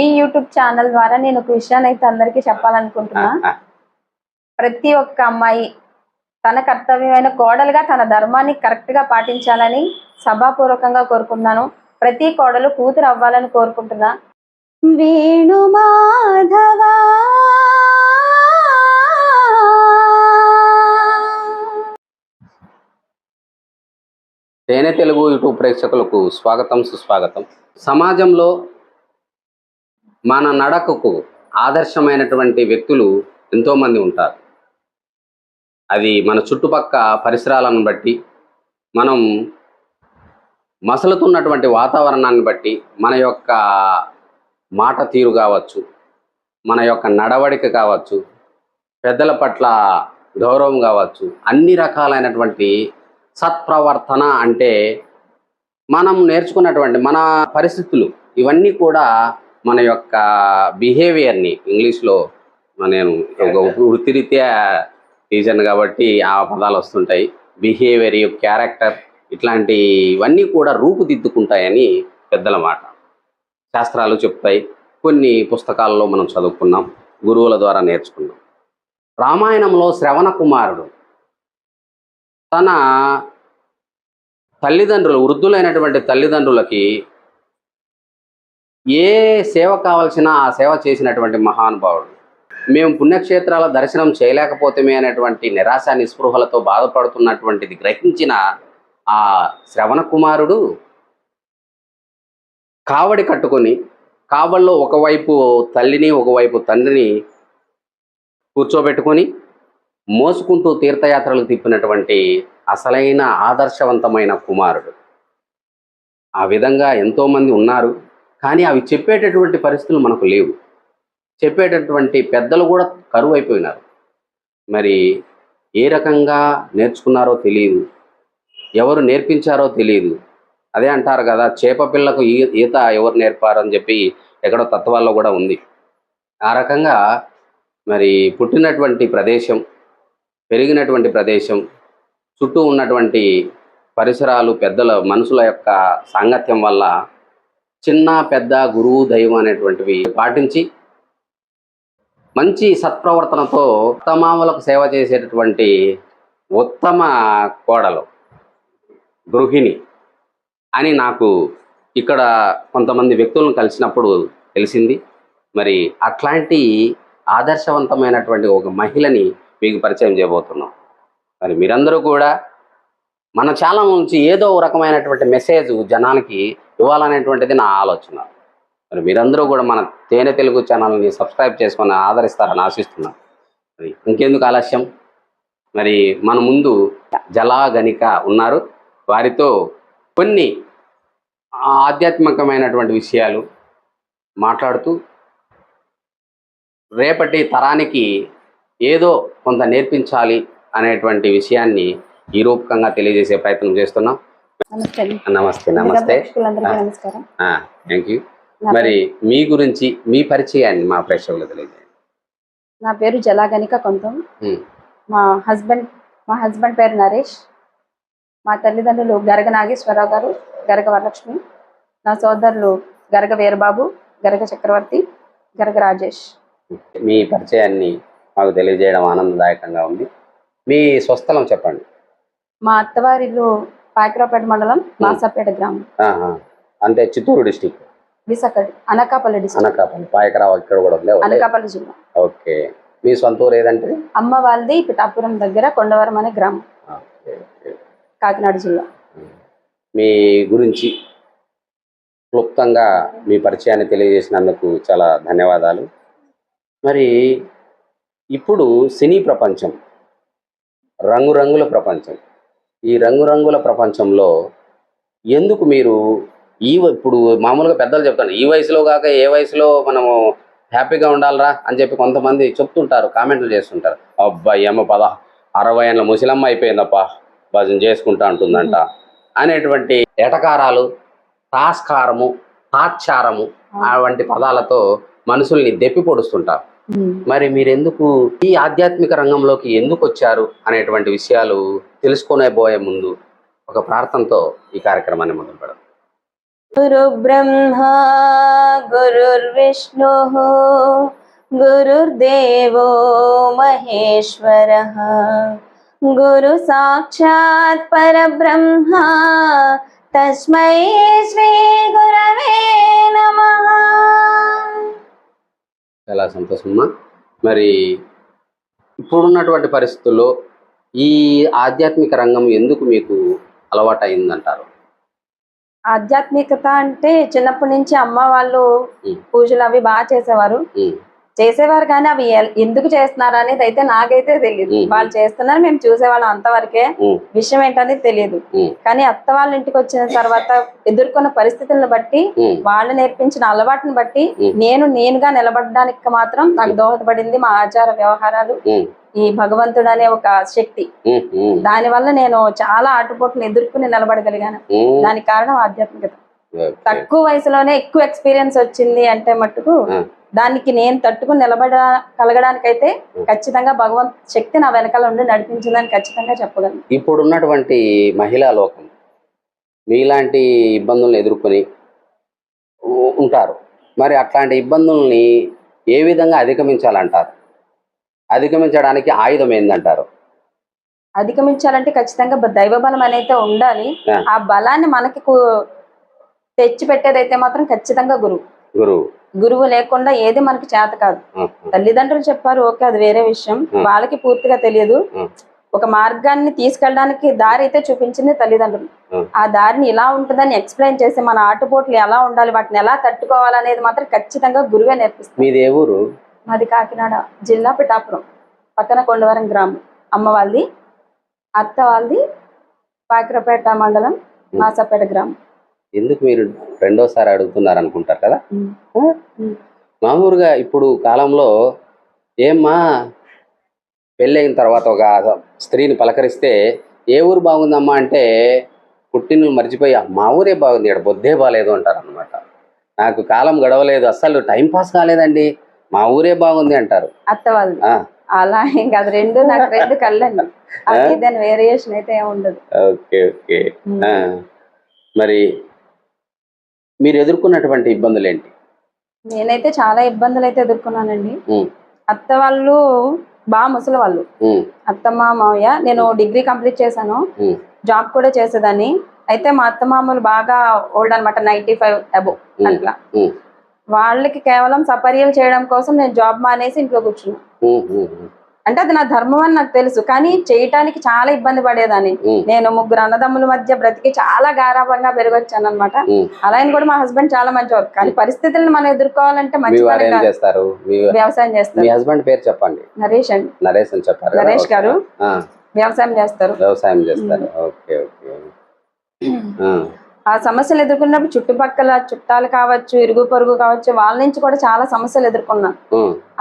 ఈ YouTube channel ద్వారా నేను ఒక విషయాన్ని అయితే అందరికీ చెప్పాలనుకుంటున్నా. ప్రతి ఒక్క అమ్మాయి తన కర్తవ్యమైన కోడలుగా తన ధర్మాన్ని కరెక్ట్గా పాటించాలని సభాపూర్వకంగా కోరుకుంటున్నాను. ప్రతి కోడలు కూతురు అవ్వాలని కోరుకుంటున్నా. వేణు మాధవా. తేనె తెలుగు యూట్యూబ్ ప్రేక్షకులకు స్వాగతం సుస్వాగతం. సమాజంలో మన నడకకు ఆదర్శమైనటువంటి వ్యక్తులు ఎంతోమంది ఉంటారు. అది మన చుట్టుపక్క పరిసరాలను బట్టి మనం మసలుతున్నటువంటి వాతావరణాన్ని బట్టి మన యొక్క మాట తీరు కావచ్చు మన యొక్క నడవడిక కావచ్చు పెద్దల పట్ల గౌరవం కావచ్చు అన్ని రకాలైనటువంటి సత్ప్రవర్తన అంటే మనం నేర్చుకున్నటువంటి మన పరిస్థితులు ఇవన్నీ కూడా మన యొక్క బిహేవియర్ని ఇంగ్లీష్లో నేను ఒక వృత్తిరీత్యా టీచర్ కాబట్టి ఆ పదాలు వస్తుంటాయి. బిహేవియర్ క్యారెక్టర్ ఇట్లాంటివన్నీ కూడా రూపుదిద్దుకుంటాయని పెద్దల మాట. శాస్త్రాలు చెప్తాయి. కొన్ని పుస్తకాల్లో మనం చదువుకున్నాం. గురువుల ద్వారా నేర్చుకున్నాం. రామాయణంలో శ్రవణ కుమారుడు తన తల్లిదండ్రులు వృద్ధులైనటువంటి తల్లిదండ్రులకి ఏ సేవ కావాల్సిన ఆ సేవ చేసినటువంటి మహానుభావుడు. మేము పుణ్యక్షేత్రాల దర్శనం చేయలేకపోతేమే అనేటువంటి నిరాశ నిస్పృహలతో బాధపడుతున్నటువంటిది గ్రహించిన ఆ శ్రవణ కుమారుడు కావడి కట్టుకొని కావల్లో ఒకవైపు తల్లిని ఒకవైపు తండ్రిని కూర్చోబెట్టుకొని మోసుకుంటూ తీర్థయాత్రలు తిప్పినటువంటి అసలైన ఆదర్శవంతమైన కుమారుడు. ఆ విధంగా ఎంతోమంది ఉన్నారు. కానీ అవి చెప్పేటటువంటి పరిస్థితులు మనకు లేవు. చెప్పేటటువంటి పెద్దలు కూడా కరువు అయిపోయినారు మరి ఏ రకంగా నేర్చుకున్నారో తెలియదు ఎవరు నేర్పించారో తెలియదు అదే అంటారు కదా చేప పిల్లకు ఈ ఈత ఎవరు నేర్పారని చెప్పి ఎక్కడో తత్వాల్లో కూడా ఉంది. ఆ రకంగా మరి పుట్టినటువంటి ప్రదేశం పెరిగినటువంటి ప్రదేశం చుట్టూ ఉన్నటువంటి పరిసరాలు పెద్దల మనుషుల యొక్క సాంగత్యం వల్ల చిన్న పెద్ద గురువు దైవం అనేటువంటివి పాటించి మంచి సత్ప్రవర్తనతో ఉత్తమాములకు సేవ చేసేటటువంటి ఉత్తమ కోడలు గృహిణి అని నాకు ఇక్కడ కొంతమంది వ్యక్తులను కలిసినప్పుడు తెలిసింది. మరి అట్లాంటి ఆదర్శవంతమైనటువంటి ఒక మహిళని మీకు పరిచయం చేయబోతున్నాం. మరి మీరందరూ కూడా మన చాలా నుంచి ఏదో ఒక రకమైనటువంటి మెసేజ్ జనానికి ఇవ్వాలనేటువంటిది నా ఆలోచన. మరి మీరందరూ కూడా మన తేనె తెలుగు ఛానల్ని సబ్స్క్రైబ్ చేసుకొని ఆదరిస్తారని ఆశిస్తున్నాను. మరి ఇంకెందుకు ఆలస్యం? మరి మన ముందు జలాగనిక ఉన్నారు. వారితో కొన్ని ఆధ్యాత్మికమైనటువంటి విషయాలు మాట్లాడుతూ రేపటి తరానికి ఏదో కొంత నేర్పించాలి అనేటువంటి విషయాన్ని ఈ రూపకంగా తెలియజేసే ప్రయత్నం చేస్తున్నాం. నమస్తే. నమస్తే థ్యాంక్ యూ మరి మీ గురించి మీ పరిచయాన్ని మా ప్రేక్షకులు తెలియజేయండి. నా పేరు జలాగనిక కొంతం. మా హస్బెండ్ మా హస్బెండ్ పేరు నరేష్. మా తల్లిదండ్రులు గరగ నాగేశ్వరరావు గారు గరగ వరలక్ష్మి. నా సోదరులు గరగ వీరబాబు గరగ చక్రవర్తి గరగ రాజేష్. మీ పరిచయాన్ని మాకు తెలియజేయడం ఆనందదాయకంగా ఉంది. మీ స్వస్థలం చెప్పండి. మా అత్తవారిల్లు పాకిరాపేట మండలం మాసాపేట గ్రామం. అంటే చిత్తూరు డిస్టిక్. విశాఖ అనకాపల్లి అనకాపల్లి పాయకరావు ఇక్కడ కూడా ఉంది. అనకాపల్లి జిల్లా. ఓకే. మీ సొంత ఊరు ఏదంటే? అమ్మ వాళ్ళది పిఠాపురం దగ్గర కొండవరం అనే గ్రామం. కాకినాడ జిల్లా. మీ గురించి క్లుప్తంగా మీ పరిచయాన్ని తెలియజేసినందుకు చాలా ధన్యవాదాలు. మరి ఇప్పుడు సినీ ప్రపంచం రంగురంగుల ప్రపంచం. ఈ రంగురంగుల ప్రపంచంలో ఎందుకు మీరు ఈ ఇప్పుడు మామూలుగా పెద్దలు చెప్తాను ఈ వయసులో కాక ఏ వయసులో మనము హ్యాపీగా ఉండాలరా అని చెప్పి కొంతమంది చెప్తుంటారు కామెంట్లు చేస్తుంటారు. అబ్బాయి ఏమో పద అరవై ఏళ్ళ ముసలమ్మ అయిపోయిందప్ప భజన చేసుకుంటా అంటుందంట అనేటువంటి ఎటకారాలు తాస్కారము తాచ్చారము వంటి పదాలతో మనుషుల్ని దెప్పి పొడుస్తుంటారు. మరి మీరెందుకు ఈ ఆధ్యాత్మిక రంగంలోకి ఎందుకు వచ్చారు అనేటువంటి విషయాలు తెలుసుకునే పోయే ముందు ఒక ప్రార్థనతో ఈ కార్యక్రమాన్ని మొదలు పెడదాం. గురు బ్రహ్మ గురుర్విష్ణు గురుర్దేవో మహేశ్వర. గురు సాక్షాత్ పరబ్రహ్మ తస్మై శ్రీ గురవే నమః. చాలా సంతోషమ్మా మరి ఇప్పుడున్నటువంటి పరిస్థితుల్లో ఈ ఆధ్యాత్మిక రంగం ఎందుకు మీకు అలవాటు అయిందంటారు ఆధ్యాత్మికత అంటే చిన్నప్పటి నుంచి అమ్మ వాళ్ళు. పూజలు అవి బాగా చేసేవారు. చేసేవారు కానీ అవి ఎందుకు చేస్తున్నారు అనేది అయితే నాకైతే తెలియదు. వాళ్ళు చేస్తున్నారు మేము చూసేవాళ్ళం అంతవరకే విషయం ఏంటనేది తెలియదు కానీ అత్త వాళ్ళ ఇంటికి వచ్చిన తర్వాత ఎదుర్కొన్న పరిస్థితులను బట్టి వాళ్ళు నేర్పించిన అలవాటుని బట్టి. నేను నేనుగా నిలబడడానికి మాత్రం నాకు దోహదపడింది మా ఆచార వ్యవహారాలు. ఈ భగవంతుడు అనే ఒక శక్తి. దాని వల్ల నేను చాలా ఆటుపోట్లను ఎదుర్కొని నిలబడగలిగాను. దానికి కారణం ఆధ్యాత్మికత. తక్కువ వయసులోనే ఎక్కువ ఎక్స్పీరియన్స్ వచ్చింది అంటే మట్టుకు. దానికి నేను తట్టుకుని నిలబడ కలగడానికైతే ఖచ్చితంగా భగవంత్ శక్తి నా వెనకాల ఉండి నడిపించిందని ఖచ్చితంగా చెప్పగలను. ఇప్పుడున్నటువంటి మహిళా లోకం మీలాంటి ఇబ్బందులను ఎదుర్కొని ఉంటారు. మరి అట్లాంటి ఇబ్బందుల్ని ఏ విధంగా అధిగమించాలంటారు? అధిగమించడానికి ఆయుధం ఏందంటారు? అధిగమించాలంటే ఖచ్చితంగా దైవ బలం అనేది ఉండాలి. ఆ. బలాన్ని మనకి తెచ్చి పెట్టేదైతే మాత్రం ఖచ్చితంగా గురువు. గురువు. గురువు లేకుండా ఏది మనకి చేత కాదు. తల్లిదండ్రులు చెప్పారు ఓకే అది వేరే విషయం. వాళ్ళకి పూర్తిగా తెలియదు. ఒక మార్గాన్ని తీసుకెళ్ళడానికి దారి అయితే చూపించింది తల్లిదండ్రులు. ఆ. దారిని ఇలా ఉంటుందని ఎక్స్ప్లెయిన్ చేసి మన ఆటుపోట్లు ఎలా ఉండాలి వాటిని ఎలా తట్టుకోవాలనేది మాత్రం ఖచ్చితంగా గురువే మీది ఊరు? మాది కాకినాడ జిల్లా పిఠాపురం పక్కన కొండవరం గ్రామం. అమ్మ వాళ్ళది అత్త వాళ్ళది పాకిరపేట మండలం మాసపేట గ్రామం. ఎందుకు మీరు రెండోసారి అడుగుతున్నారు అనుకుంటారు కదా. మామూలుగా ఇప్పుడు కాలంలో ఏమ్మా పెళ్ళైన తర్వాత ఒక స్త్రీని పలకరిస్తే ఏ ఊరు బాగుందమ్మా? అంటే పుట్టినలు మర్చిపోయి మా ఊరే బాగుంది ఇక్కడ బొద్దే బాగాలేదు అంటారు అనమాట నాకు కాలం గడవలేదు అస్సలు టైం పాస్ కాలేదండి మా ఊరే బాగుంది అంటారు. అత్త అలా ఇంకా అది రెండు నాకు రెండు కళ్ళండి. దాని వేరియేషన్ అయితే ఉండదు. Okay okay. మరి మీరు ఎదుర్కొన్నటువంటి ఇబ్బందులు ఏంటి నేనైతే చాలా ఇబ్బందులు అయితే ఎదుర్కొన్నానండి అత్త వాళ్ళు బాగా ముసలి వాళ్ళు. అత్తమ్మ మావయ్య నేను డిగ్రీ కంప్లీట్ చేశాను. జాబ్ కూడా చేసేదాన్ని. అయితే మా అత్త మామూలు బాగా ఓల్డ్ అనమాట నైన్టీ ఫైవ్ అబో అట్లా. వాళ్ళకి కేవలం సపర్యలు చేయడం కోసం నేను జాబ్ మానేసి ఇంట్లో కూర్చున్నాను అంటే అది నా ధర్మం అని నాకు తెలుసు. కానీ చేయటానికి చాలా ఇబ్బంది పడేదాన్ని. నేను ముగ్గురు అన్నదమ్ముల మధ్య బ్రతికి చాలా గారాభంగా పెరిగొచ్చాను అనమాట. అలా కూడా మా హస్బెండ్ చాలా మంచివారు కానీ పరిస్థితులను మనం ఎదుర్కోవాలంటే మంచి. చేస్తారు? మీ వ్యవసాయం చేస్తారు. హస్బెండ్ పేరు చెప్పండి. నరేష్ అండి. నరేష్ అని చెప్పారు? నరేష్ గారు వ్యవసాయం చేస్తారు. వ్యవసాయం చేస్తారు. Okay okay. ఆ, సమస్యలు ఎదుర్కొన్నప్పుడు చుట్టుపక్కల చుట్టాలు కావచ్చు ఇరుగు పొరుగు కావచ్చు వాళ్ళ నుంచి కూడా చాలా సమస్యలు ఎదుర్కొన్నాం.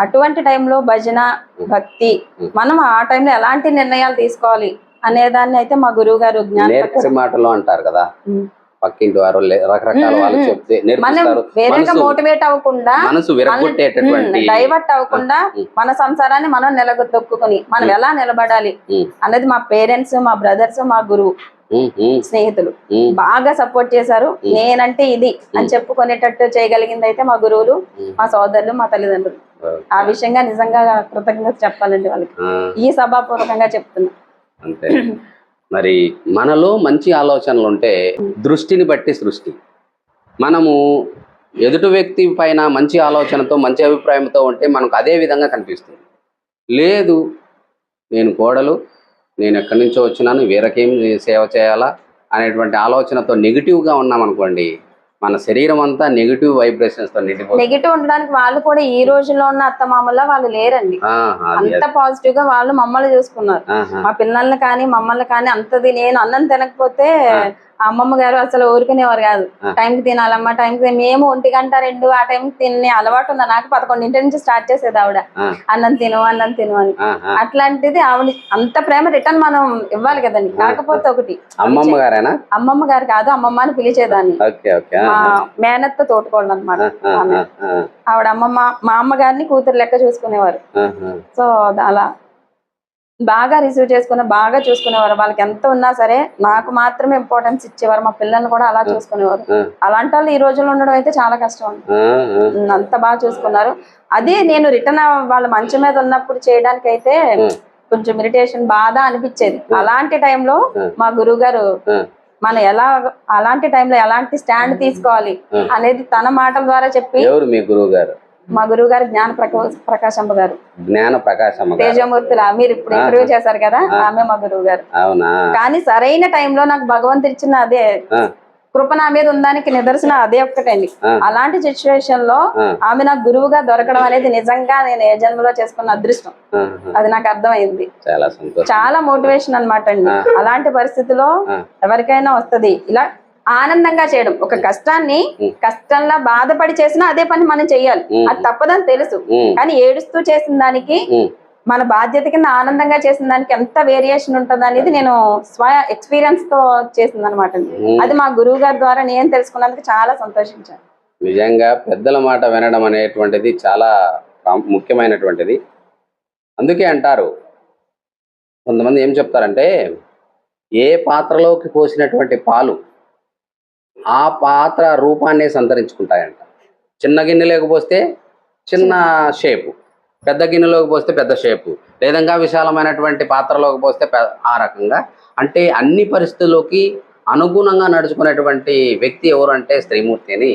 అటువంటి టైంలో భజన భక్తి మనం ఆ టైంలో ఎలాంటి నిర్ణయాలు తీసుకోవాలి అనే దాన్ని అయితే మా గురువు గారు జ్ఞాన మాటలు అంటారు కదా. పక్కింటి వారు రకరకాల వాళ్ళు చెప్తే వేరేగా మోటివేట్ అవ్వకుండా మనసు విరగొట్టేటటువంటి డైవర్ట్ అవ్వకుండా. మన సంసారాన్ని మనం నిలదొక్కుని మనం ఎలా నిలబడాలి అనేది మా పేరెంట్స్ మా బ్రదర్స్ మా గురువు. స్నేహితులు. బాగా సపోర్ట్ చేశారు. నేనంటే ఇది అని చెప్పుకునేటట్టు చేయగలిగింది అయితే మా గురువులు. మా సోదరులు మా తల్లిదండ్రులు. ఆ. విషయంగా నిజంగా కృతజ్ఞత చెప్పాలండి వాళ్ళకి. ఈ సభాపూర్వకంగా చెప్తున్నా. అంతే. మరి మనలో మంచి ఆలోచనలు ఉంటే దృష్టిని బట్టి సృష్టి. మనము ఎదుటి వ్యక్తి పైన మంచి ఆలోచనతో మంచి అభిప్రాయంతో ఉంటే మనకు అదే విధంగా కనిపిస్తుంది. లేదు నేను కోడలు నేను ఎక్కడి నుంచో వచ్చినాను వీరకేం సేవ చేయాలా అనేటువంటి ఆలోచనతో నెగిటివ్గా ఉన్నామనుకోండి మన శరీరం అంతా నెగిటివ్ వైబ్రేషన్స్తో నిండిపోతుంది. నెగిటివ్ ఉండడానికి వాళ్ళు కూడా ఈ రోజుల్లో ఉన్న అత్త మామల్లో వాళ్ళు లేరండి. అంత పాజిటివ్గా వాళ్ళు మమ్మల్ని చూసుకున్నారు. మా పిల్లల్ని కానీ మమ్మల్ని కానీ అంతది నేను అన్నం తినకపోతే అమ్మమ్మ గారు అసలు ఊరుకునేవారు కాదు. టైంకి తినాలమ్మా టైంకి మేము ఒంటి గంట రెండు ఆ టైంకి తినే అలవాటు ఉంది? నాకు పదకొండింటి నుంచి స్టార్ట్ చేసేది ఆవిడ. అన్నం తిను అన్నం తిను అని. అట్లాంటిది ఆవిడ అంత ప్రేమ రిటర్న్ మనం ఇవ్వాలి కదండి. కాకపోతే ఒకటి అమ్మమ్మ గారేనా? అమ్మమ్మ గారు కాదు అమ్మమ్మ అని పిలిచేదాన్ని. మేనత్త తోటుకోళ్ళు అనమాట. ఆవిడ అమ్మమ్మ మా అమ్మగారిని కూతురు లెక్క చూసుకునేవారు. సో అలా బాగా రిసీవ్ చేసుకుని బాగా చూసుకునేవారు వాళ్ళకి ఎంత ఉన్నా సరే నాకు మాత్రమే ఇంపార్టెన్స్ ఇచ్చేవారు మా పిల్లల్ని కూడా అలా చూసుకునేవారు. అలాంటి వాళ్ళు ఈ రోజుల్లో ఉండడం అయితే చాలా కష్టం అంత బాగా చూసుకున్నారు అదే నేను రిటర్న్ వాళ్ళ మంచం మీద ఉన్నప్పుడు చేయడానికి అయితే. కొంచెం ఇరిటేషన్ బాధ అనిపించేది అలాంటి టైంలో. మా గురువు గారు. మనం ఎలా అలాంటి టైంలో ఎలాంటి స్టాండ్ తీసుకోవాలి. అనేది తన మాటల ద్వారా చెప్పి ఎవరు మీ గురువు గారు మా గురువు గారు జ్ఞాన ప్రకా- ప్రకాశంబ గారు. జ్ఞాన ప్రకాశమ్మ గారు. తేజమూర్తుల. మీరు ఇప్పుడు ఇంటర్వ్యూ చేశారు కదా ఆమె మా గురువు గారు. అవునా? కానీ సరైన టైంలో నాకు భగవంతుడు ఇచ్చిన అదే కృప నా మీద ఉందానికి నిదర్శనం అదే ఒక్కటండి. అలాంటి సిచ్యువేషన్లో. ఆమె నాకు గురువుగా దొరకడం అనేది నిజంగా నేను ఏ జన్మలో చేసుకున్న అదృష్టం. అది నాకు అర్థమైంది. చాలా మోటివేషన్ అన్నమాట అండి. అలాంటి పరిస్థితిలో. ఎవరికైనా వస్తది. ఇలా ఆనందంగా చేయడం ఒక కష్టాన్ని. కష్టంలా బాధపడి చేసినా అదే పని మనం చెయ్యాలి. అది తప్పదని తెలుసు కానీ ఏడుస్తూ చేసిన దానికి. మన బాధ్యత కింద ఆనందంగా చేసిన దానికి ఎంత వేరియేషన్ ఉంటుంది అనేది నేను స్వ ఎక్స్పీరియన్స్తో చేసింది అనమాట. అది మా గురువు గారి ద్వారా నేను తెలుసుకున్నందుకు చాలా సంతోషించాను నిజంగా పెద్దల మాట వినడం అనేటువంటిది చాలా ముఖ్యమైనటువంటిది అందుకే అంటారు కొంతమంది ఏం చెప్తారంటే ఏ పాత్రలోకి పోసినటువంటి పాలు ఆ పాత్ర రూపాన్నే సంతరించుకుంటాయంట. చిన్న గిన్నెలోకి పోస్తే చిన్న షేపు పెద్ద గిన్నెలోకి పోస్తే పెద్ద షేపు లేదంగా విశాలమైనటువంటి పాత్రలోకి పోస్తే ఆ రకంగా. అంటే అన్ని పరిస్థితుల్లోకి అనుగుణంగా నడుచుకునేటువంటి వ్యక్తి ఎవరు అంటే స్త్రీమూర్తి అని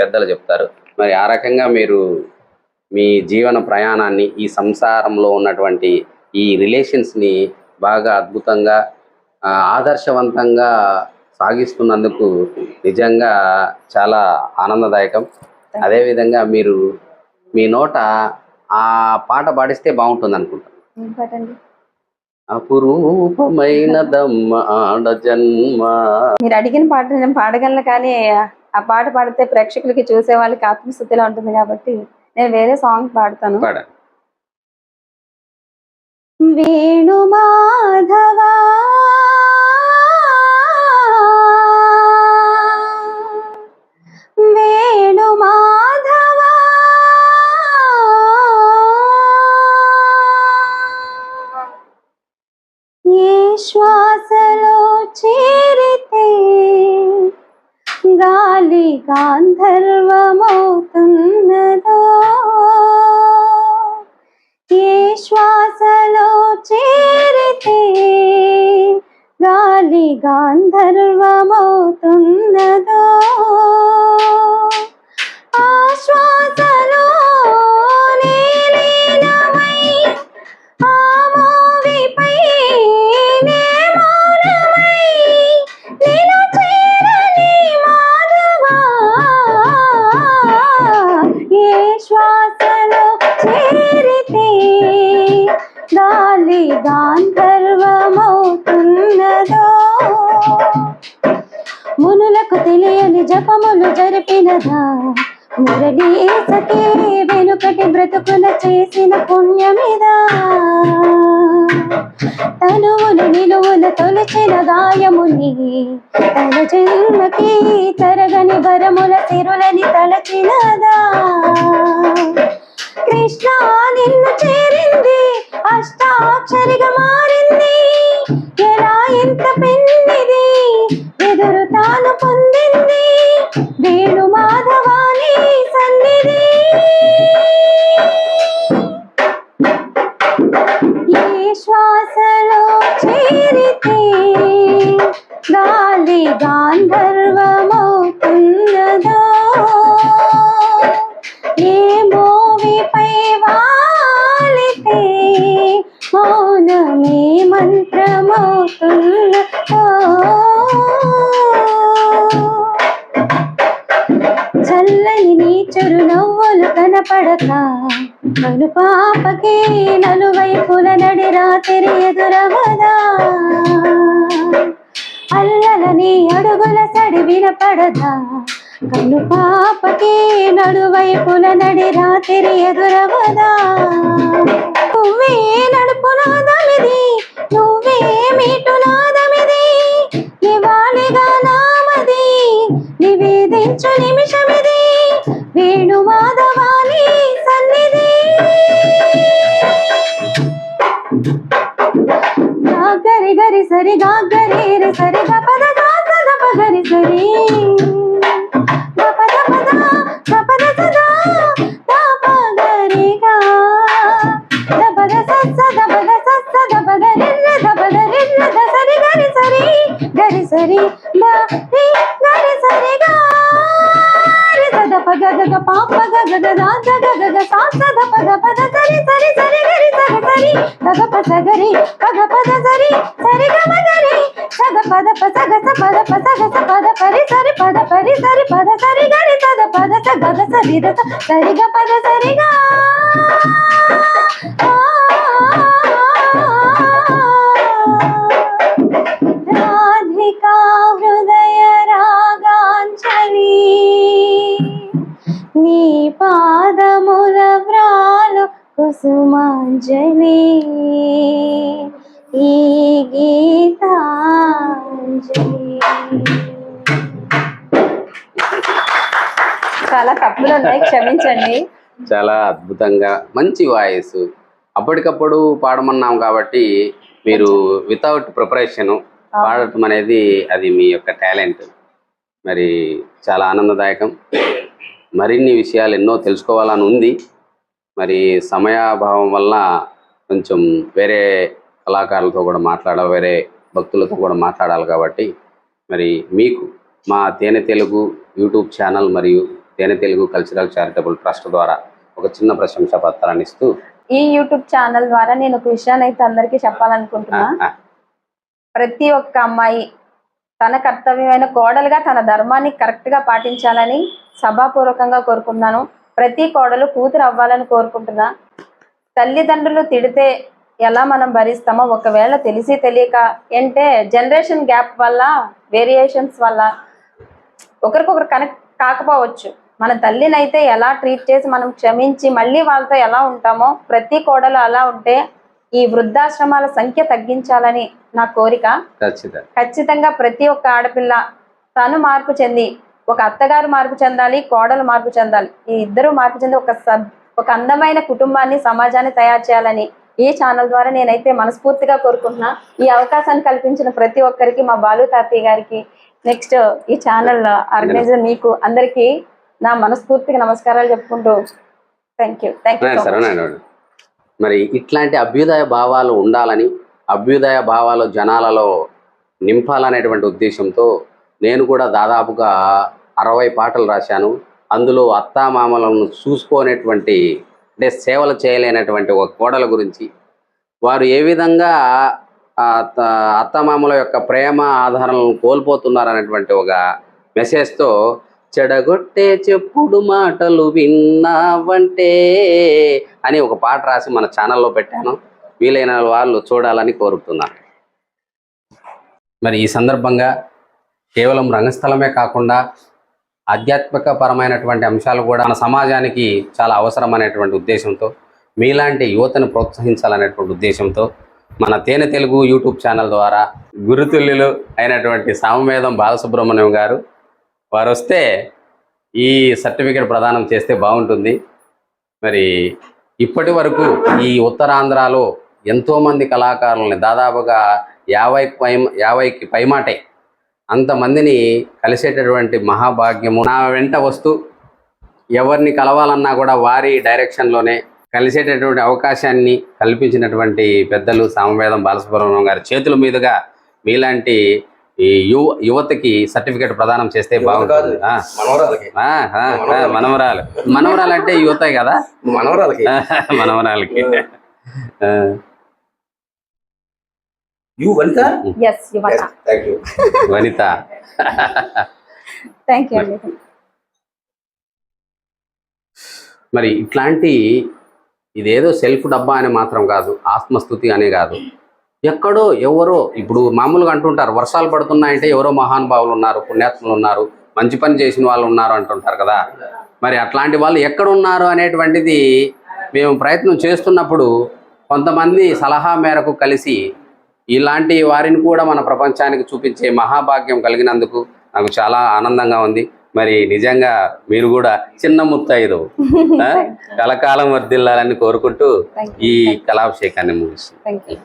పెద్దలు చెప్తారు. మరి ఆ రకంగా మీరు మీ జీవన ప్రయాణాన్ని ఈ సంసారంలో ఉన్నటువంటి ఈ రిలేషన్స్ని బాగా అద్భుతంగా ఆదర్శవంతంగా సాగిస్తున్నందుకు నిజంగా చాలా ఆనందదాయకం. అదేవిధంగా మీరు మీ నోట ఆ పాట పాడిస్తే బాగుంటుంది ఇంకోటండి అపురూపమైన జన్మ. మీరు అడిగిన పాట నేను పాడగలను కానీ ఆ పాట పాడితే ప్రేక్షకులకి చూసే వాళ్ళకి ఆత్మస్థుతిలో ఉంటుంది కాబట్టి నేను వేరే సాంగ్ పాడతాను. పాడ गान्धर्वमौतुन्नदा ये गाली गालिगान्ध జన్మకి తరగని వరముల తిరులని తలచినదా. కృష్ణ నిన్ను చేరింది అష్టాక్షరిగా మారింది. ఎలా ఇంత పెన్నిది మౌనమే మంత్రమవుతున్న చల్లని నీ చెరు నవ్వులు కనపడక అను పాపకే నలువైపుల నడి రాత్రి ఎదురవదా? అల్లల నీ అడుగుల సడి వినపడదా? కను పాపకే నడువైపుల నడి రాత్రి ఎదురవదా? పువ్వే నడుపునా నాదమిది నువ్వే మీటు నాదమిది. నివాళిగా నామది. నివేదించు నిమిషమిది. వేణు మాధవాని సన్నిధి. గరి గరి సరి గరి రి సరి గ పద గా సద పగరి సరి. పద పద గస పద పరి సరి పద పరి సరి పద సరి గరి స పద ప స గ గ స సరి గ ప ద సరి గా క్షమించండి. చాలా అద్భుతంగా మంచి వాయిస్. అప్పటికప్పుడు పాడమన్నాం కాబట్టి మీరు వితౌట్ ప్రిపరేషన్ పాడటం అనేది అది మీ యొక్క టాలెంట్ మరి చాలా ఆనందదాయకం. మరిన్ని విషయాలు ఎన్నో తెలుసుకోవాలని ఉంది. మరి సమయాభావం వల్ల కొంచెం వేరే కళాకారులతో కూడా మాట్లాడాలి వేరే భక్తులతో కూడా మాట్లాడాలి కాబట్టి మరి మీకు మా తేనె తెలుగు యూట్యూబ్ ఛానల్ మరియు తేనె తెలుగు కల్చరల్ చారిటబుల్ ట్రస్ట్ ద్వారా ఒక చిన్న ప్రశంసా పత్రాన్ని ఇస్తూ ఈ యూట్యూబ్ ఛానల్ ద్వారా నేను ఒక విషయాన్ని అయితే అందరికీ చెప్పాలనుకుంటున్నా. ప్రతి ఒక్క అమ్మాయి తన కర్తవ్యమైన కోడలుగా తన ధర్మాన్ని కరెక్ట్గా పాటించాలని సభాపూర్వకంగా కోరుకుంటున్నాను. ప్రతి కోడలు కూతురు అవ్వాలని కోరుకుంటున్నా. తల్లిదండ్రులు తిడితే ఎలా మనం భరిస్తామో ఒకవేళ తెలిసి తెలియక అంటే జనరేషన్ గ్యాప్ వల్ల వేరియేషన్స్ వల్ల ఒకరికొకరు కనెక్ట్ కాకపోవచ్చు. మన తల్లిని అయితే ఎలా ట్రీట్ చేసి మనం క్షమించి మళ్ళీ వాళ్ళతో ఎలా ఉంటామో ప్రతి కోడలు అలా ఉంటే ఈ వృద్ధాశ్రమాల సంఖ్య తగ్గించాలని నా కోరిక. ఖచ్చితంగా. ప్రతి ఒక్క ఆడపిల్ల తను మార్పు చెంది ఒక అత్తగారు మార్పు చెందాలి కోడలు మార్పు చెందాలి. ఈ ఇద్దరు మార్పు చెంది ఒక సబ్ ఒక అందమైన కుటుంబాన్ని సమాజాన్ని తయారు చేయాలని ఈ ఛానల్ ద్వారా నేనైతే మనస్ఫూర్తిగా కోరుకుంటున్నా. ఈ అవకాశాన్ని కల్పించిన ప్రతి ఒక్కరికి మా బాలు తాతయ్య గారికి నెక్స్ట్ ఈ ఛానల్ ఆర్గనైజర్ మీకు అందరికీ నా మనస్ఫూర్తిగా నమస్కారాలు చెప్పుకుంటూ థ్యాంక్ యూ థ్యాంక్ యూ మరి ఇట్లాంటి అభ్యుదయ భావాలు ఉండాలని అభ్యుదయ భావాలు జనాలలో నింపాలనేటువంటి ఉద్దేశంతో నేను కూడా దాదాపుగా అరవై పాటలు రాశాను. అందులో అత్తామామలను చూసుకోనేటువంటి అంటే సేవలు చేయలేనటువంటి ఒక కోడల గురించి. వారు ఏ విధంగా అత్తమామల యొక్క ప్రేమ ఆధారాలను కోల్పోతున్నారు అనేటువంటి ఒక మెసేజ్తో చెడగొట్టే చెప్పుడు మాటలు విన్నావంటే అని ఒక పాట రాసి మన ఛానల్లో పెట్టాను. వీలైన వాళ్ళు చూడాలని కోరుతున్నాను. మరి ఈ సందర్భంగా కేవలం రంగస్థలమే కాకుండా ఆధ్యాత్మిక పరమైనటువంటి అంశాలు కూడా మన సమాజానికి చాలా అవసరం అనేటువంటి ఉద్దేశంతో మీలాంటి యువతను ప్రోత్సహించాలనేటువంటి ఉద్దేశంతో మన తేనె తెలుగు యూట్యూబ్ ఛానల్ ద్వారా గురుతుల్యులు అయినటువంటి సామవేదం బాలసుబ్రహ్మణ్యం గారు వారు వస్తే ఈ సర్టిఫికేట్ ప్రదానం చేస్తే బాగుంటుంది. మరి ఇప్పటి వరకు ఈ ఉత్తరాంధ్రలో ఎంతోమంది కళాకారులని దాదాపుగా యాభై పై యాభైకి పైమాటే అంతమందిని కలిసేటటువంటి మహాభాగ్యము నా వెంట వస్తూ ఎవరిని కలవాలన్నా కూడా వారి డైరెక్షన్లోనే కలిసేటటువంటి అవకాశాన్ని కల్పించినటువంటి పెద్దలు సామవేదం బాలసుబ్రహ్మణ్యం గారి చేతుల మీదుగా మీలాంటి ఈ యువ యువతకి సర్టిఫికేట్ ప్రదానం చేస్తే బాగుంటుంది. ఆ, మనవరాలకి. ఆ, ఆ, ఆ, మనవరాలు. మనవరాలు అంటే యువతే కదా? మనవరాలకి. మనవరాలకి. వనిత? మరి ఇట్లాంటి ఇదేదో సెల్ఫ్ డబ్బా అని మాత్రం కాదు ఆత్మస్థుతి అనే కాదు. ఎక్కడో ఎవరో ఇప్పుడు మామూలుగా అంటుంటారు వర్షాలు పడుతున్నాయంటే ఎవరో మహానుభావులు ఉన్నారు పుణ్యాత్ములు ఉన్నారు మంచి పని చేసిన వాళ్ళు ఉన్నారు అంటుంటారు కదా. మరి అట్లాంటి వాళ్ళు ఎక్కడ ఉన్నారు అనేటువంటిది మేము ప్రయత్నం చేస్తున్నప్పుడు కొంతమంది సలహా మేరకు కలిసి ఇలాంటి వారిని కూడా మన ప్రపంచానికి చూపించే మహాభాగ్యం కలిగినందుకు నాకు చాలా ఆనందంగా ఉంది. మరి నిజంగా మీరు కూడా చిన్న ముత్తైదు? కలకాలం వర్దిల్లాలని కోరుకుంటూ ఈ కళాభిషేకాన్ని ముగిస్తుంది